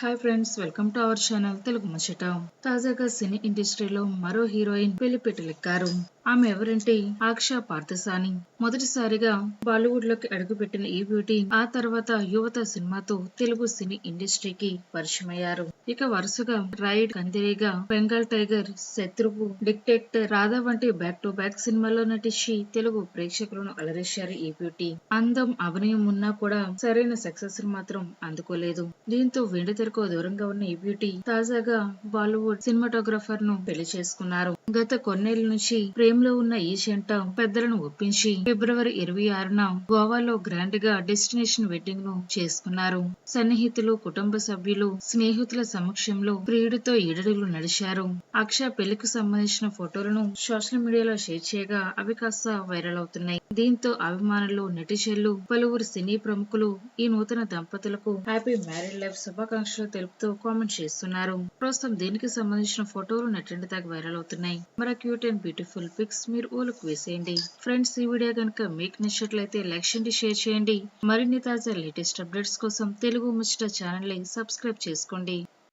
Hi friends welcome to our channel Telugu ముచ్చట తాజాగా సినీ ఇండస్ట్రీలో మరో హీరోయిన్ పెళ్ళిపెట్టలెక్కారు ఆమె ఎవరంటే ఆక్షా పార్థసాని. మొదటిసారిగా బాలీవుడ్లోకి అడుగుపెట్టిన ఈ బ్యూటీ ఆ తర్వాత యువత సినిమాతో తెలుగు సినీ ఇండస్ట్రీకి పరిచయమయ్యారు. ఇక వరుసగా ride Kandireega Bengal tiger Shatruvu dictator Radha వంటి బ్యాక్ టు బ్యాక్ సినిమాల్లో నటించి తెలుగు ప్రేక్షకులను అలరేశారు ఈ బ్యూటీ. అందం అభినయం ఉన్నా కూడా సరైన సక్సెస్ మాత్రం అందుకోలేదు. దీంతో వెండితెరకు దూరంగా ఉన్న ఈ బ్యూటీ తాజాగా బాలీవుడ్ సినిమాటోగ్రఫర్ను పెళ్ళి చేసుకున్నారు. గత కొన్నేళ్ళ నుంచి ప్రేమలో ఉన్న ఈ జంట పెద్దలను ఒప్పించి ఫిబ్రవరి ఇరవై ఆరున గోవాలో గ్రాండ్గా డెస్టినేషన్ వెడ్డింగ్ను చేసుకున్నారు. సన్నిహితులు కుటుంబ సభ్యులు స్నేహితుల సమక్షంలో ప్రియుడితో ఈడడుగులు నడిచారు. అక్ష పెళ్ళికి సంబంధించిన ఫోటోలను సోషల్ మీడియాలో షేర్ చేయగా అవి కాస్త వైరల్ అవుతున్నాయి. దీంతో అభిమానులు నెటిజన్లు పలువురు సినీ ప్రముఖులు ఈ నూతన దంపతులకు హ్యాపీ మ్యారీడ్ లైఫ్ శుభాకాంక్షలు తెలుపుతూ కామెంట్ చేస్తున్నారు. ప్రస్తుతం దీనికి సంబంధించిన ఫోటోలు నెట్టింటి దాకా వైరల్ అవుతున్నాయి. మరి క్యూట్ అండ్ బ్యూటిఫుల్ పిక్స్ మీరు ఊలకు వేసేయండి. ఫ్రెండ్స్ ఈ వీడియో కనుక మీకు నచ్చినట్లయితే లైక్ చేయండి షేర్ చేయండి. మరిన్ని తాజా లేటెస్ట్ అప్డేట్స్ కోసం తెలుగు ముచ్చట ఛానల్ని సబ్స్క్రైబ్ చేసుకోండి.